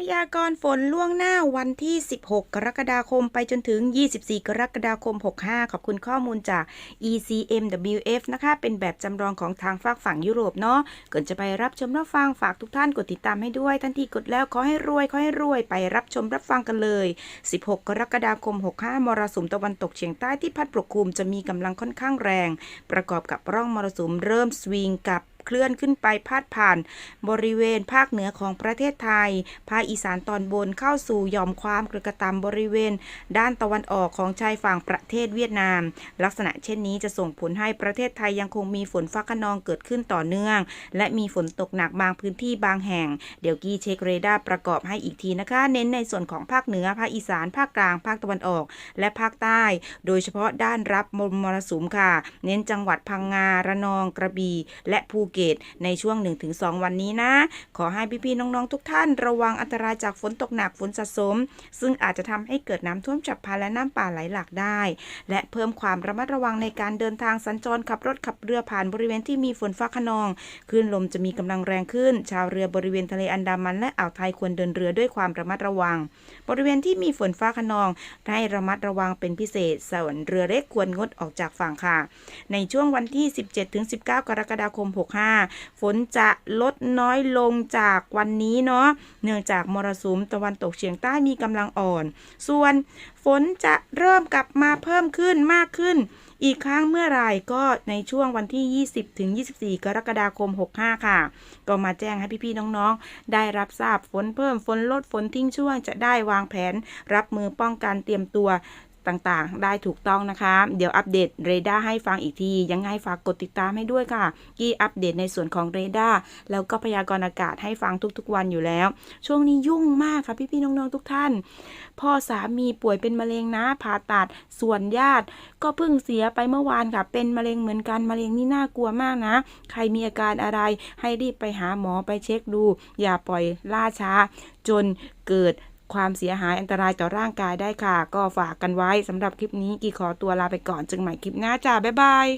พยากรณ์ฝนล่วงหน้าวันที่ 16 กรกฎาคมไปจนถึง 24 กรกฎาคม 65 ขอบคุณข้อมูลจาก ECMWF นะคะ เป็นแบบจำลองของทางฝากฝั่งยุโรปเนาะ ก่อนจะไปรับชมรับฟังฝากทุกท่านกดติดตามให้ด้วย ท่านที่กดแล้วขอให้รวยขอให้รวยไปรับชมรับฟังกันเลย 16 กรกฎาคม 65 มรสุมตะวันตกเฉียงใต้ที่พัดปกคลุมจะมีกำลังค่อนข้างแรง ประกอบกับร่องมรสุมเริ่มสวิงกับ เคลื่อนขึ้นไปพาดผ่าน บริเวณภาคเหนือของประเทศไทย ภาคอีสานตอนบนเข้าสู่หย่อมความกระตามบริเวณ ด้านตะวันออกของชายฝั่งประเทศเวียดนาม ลักษณะเช่นนี้จะส่งผลให้ประเทศไทยยังคงมีฝนฟ้าขนองเกิดขึ้นต่อเนื่อง และมีฝนตกหนักบางพื้นที่บางแห่ง เดี๋ยวกี้เช็คเรดาร์ประกอบให้อีกทีนะคะ เน้นในส่วนของภาคเหนือ ภาคอีสาน ภาคกลาง ภาคตะวันออก และภาคใต้ โดยเฉพาะด้านรับมมรสุมค่ะ เน้นจังหวัดพังงา ระนอง กระบี่ และภูเกตในช่วง 1-2 วันนี้นะ ขอให้พี่ๆน้องๆทุกท่านระวังอันตรายจากฝนตกหนักฝนสะสม ซึ่งอาจจะทำให้เกิดน้ำท่วมฉับพลันและน้ำป่าไหลหลากได้ และเพิ่มความระมัดระวังในการเดินทางสัญจรขับรถขับเรือผ่านบริเวณที่มีฝนฟ้าขนองคลื่นลมจะมีกำลังแรงขึ้น ชาวเรือบริเวณทะเลอันดามันและอ่าวไทยควรเดินเรือด้วยความระมัดระวัง บริเวณที่มีฝนฟ้าขนองให้ระมัดระวังเป็นพิเศษส่วนเรือเล็กควรงดออกจากฝั่งค่ะ ในช่วงวันที่ 17-19 กรกฎาคม 65ฝนจะลดน้อยลงจากวันนี้เนาะเนื่องจากมรสุมตะวันตกเฉียงใต้มีกำลังอ่อน ส่วนฝนจะเริ่มกลับมาเพิ่มขึ้นมากขึ้น อีกครั้งเมื่อไหร่ก็ในช่วงวันที่ 20ถึง24 กรกฎาคม 65 ค่ะ ก็มาแจ้งให้พี่ๆน้องๆ ได้รับทราบฝนเพิ่มฝนลดฝนทิ้งช่วงจะได้วางแผน รับมือป้องกันเตรียมตัว ต่างๆ ได้ถูกต้องนะคะ เดี๋ยวอัปเดตเรดาร์ให้ฟังอีกที ยังไงฝากกดติดตามให้ด้วยค่ะกี้อัปเดตในส่วนของเรดาร์แล้วก็พยากรณ์อากาศให้ฟังทุกๆวันอยู่แล้ว ช่วงนี้ยุ่งมากค่ะพี่ๆน้องๆทุกท่าน พ่อสามีป่วยเป็นมะเร็งนะผ่าตัดส่วนญาติ ก็เพิ่งเสียไปเมื่อวานค่ะ เป็นมะเร็งเหมือนกันมะเร็งนี่น่ากลัวมากนะ ใครมีอาการอะไรให้รีบไปหาหมอไปเช็คดู อย่าปล่อยล่าช้า จนเกิด ความเสียหายอันตรายต่อร่างกายได้ค่ะ ก็ฝากกันไว้สำหรับคลิปนี้กี่ขอตัวลาไปก่อนจึงใหม่คลิปหน้าจ้าบ๊ายบาย